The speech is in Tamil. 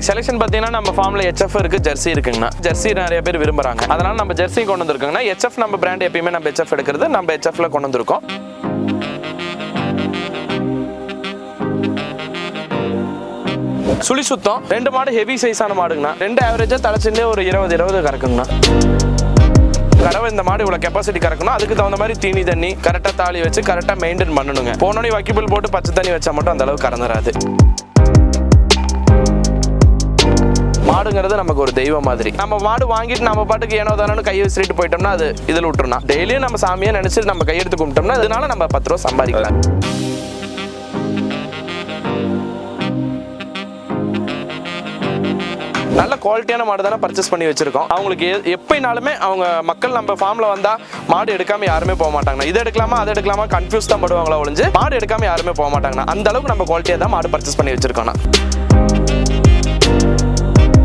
இன்னைக்கு செலெக்ஷன் பார்த்தீங்கன்னா நம்ம ஃபார்மில் ஹெச்எஃப் இருக்கு ஜெர்சி இருக்குங்கண்ணா. ஜெர்சி நிறைய பேர் விரும்புறாங்க. அதனால நம்ம ஜெர்சி கொண்டு வந்திருக்கோங்கண்ணா. ஹெச்எஃப் நம்ம பிராண்ட் எப்பயுமே நம்ம ஹெச்எஃப் எடுக்கிறது நம்ம ஹெச்எஃப்ல கொண்டு வந்திருக்கோம். சுழி சுத்தம் ரெண்டு மாடு ஹெவி சைஸான மாடுங்கண்ணா. ரெண்டு ஆவரேஜாக தலைச்சிலே ஒரு இருபது இருபது கறக்குங்கண்ணா. கறவை இந்த மாடு இவ்வளோ கெப்பாசிட்டி கறக்கணும். அதுக்கு தகுந்த மாதிரி தீனி தண்ணி கரெக்டாக தாலி வச்சு கரெக்டாக மெயின்டைன் பண்ணணுங்க. போனோடனே வக்கிபிள் போட்டு பச்சை தண்ணி வச்சா மட்டும் அந்த அளவுக்கு கறந்துடாது மாடுங்கிறது நமக்கு ஒரு தெய்வம் மாதிரி. நம்ம மாடு வாங்கிட்டு நம்ம பாட்டுக்கு ஏனோ தானோன்னு கையை விசிறிட்டு போயிட்டோம்னா அது இதில் விட்டுருனா டெய்லியும் நம்ம சாமியை நினைச்சு நம்ம கையெடுத்து கும்பிட்டோம்னா இதனால நம்ம பத்து ரூபா சம்பாதிக்கலாம். நல்ல குவாலிட்டியான மாடு தானே பர்ச்சேஸ் பண்ணி வச்சிருக்கோம். அவங்களுக்கு எப்பயினாலுமே அவங்க மக்கள் நம்ம ஃபார்ம்ல வந்தா மாடு எடுக்காம யாருமே போக மாட்டாங்க இது எடுக்கலாமா அதை எடுக்கலாமா கன்ஃபியூஸ் தான் படுவாங்களா ஒழிஞ்சு மாடு எடுக்காம யாருமே போக மாட்டாங்க அந்த அளவுக்கு நம்ம குவாலிட்டியாக தான் மாடு பர்ச்சேஸ் பண்ணி வச்சிருக்கோம்னா